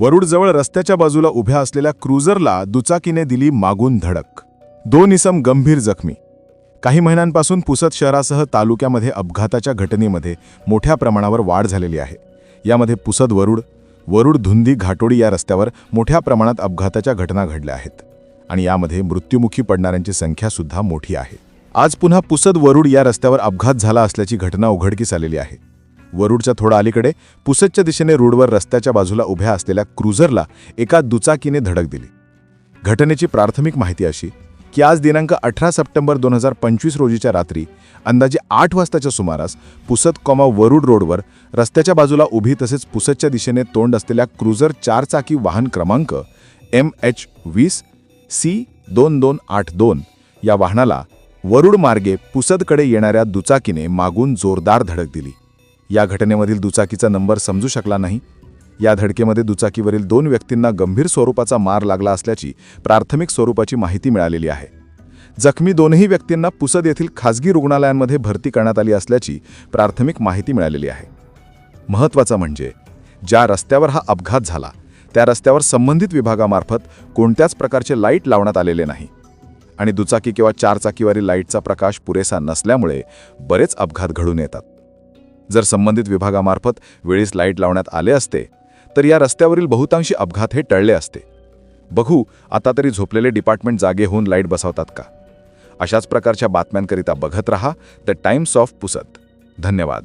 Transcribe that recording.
वरुडजवळ रस्त्याच्या बाजूला उभ्या असलेल्या क्रुझरला दुचाकीने दिली मागून धडक. दोन इसम गंभीर जखमी. काही महिन्यांपासून पुसद शहरासह तालुक्यामध्ये अपघाताच्या घटनेमध्ये मोठ्या प्रमाणावर वाढ झालेली आहे. यामध्ये पुसद वरुड वरुड धुंदी घाटोडी या रस्त्यावर मोठ्या प्रमाणात अपघाताच्या घटना घडल्या आहेत आणि यामध्ये मृत्युमुखी पडणाऱ्यांची संख्या सुद्धा मोठी आहे. आज पुन्हा पुसद वरुड या रस्त्यावर अपघात झाला असल्याची घटना उघडकीस आलेली आहे. वरुडच्या थोडा अलीकडे पुसदच्या दिशेने रोडवर रस्त्याच्या बाजूला उभ्या असलेल्या क्रुझरला एका दुचाकीने धडक दिली. घटनेची प्राथमिक माहिती अशी की आज दिनांक अठरा सप्टेंबर दोन हजार पंचवीस रोजीच्या रात्री अंदाजे आठ वाजताच्या सुमारास पुसद कॉमा वरुड रोडवर रस्त्याच्या बाजूला उभी तसेच पुसदच्या दिशेने तोंड असलेल्या क्रुझर चारचाकी वाहन क्रमांक एम एच वीस सी दोन दोन आठ दोन या वाहनाला वरुड मार्गे पुसदकडे येणाऱ्या दुचाकीने मागून जोरदार धडक दिली. या घटनेमधील दुचाकीचा नंबर समजू शकला नाही. या धडकेमध्ये दुचाकीवरील दोन व्यक्तींना गंभीर स्वरूपाचा मार लागला असल्याची प्राथमिक स्वरूपाची माहिती मिळालेली आहे. जखमी दोनही व्यक्तींना पुसद येथील खासगी रुग्णालयांमध्ये भरती करण्यात आली असल्याची प्राथमिक माहिती मिळालेली आहे. महत्त्वाचं म्हणजे ज्या रस्त्यावर हा अपघात झाला त्या रस्त्यावर संबंधित विभागामार्फत कोणत्याच प्रकारचे लाइट लावण्यात आलेले नाही. आणि दुचाकी किंवा चारचाकीवरील लाईटचा प्रकाश पुरेसा नसल्यामुळे बरेच अपघात घडून येतात. जर संबंधित विभागामार्फत वेळीच लाइट लावण्यात आले असते तर या रस्त्यावरील बहुतांशी अपघात हे टळले असते. बघू आता तरी झोपलेले डिपार्टमेंट जागे होऊन लाइट बसवतात का? अशाच प्रकारच्या बातम्यांकरिता बघत रहा द टाइम्स ऑफ पुसत. धन्यवाद.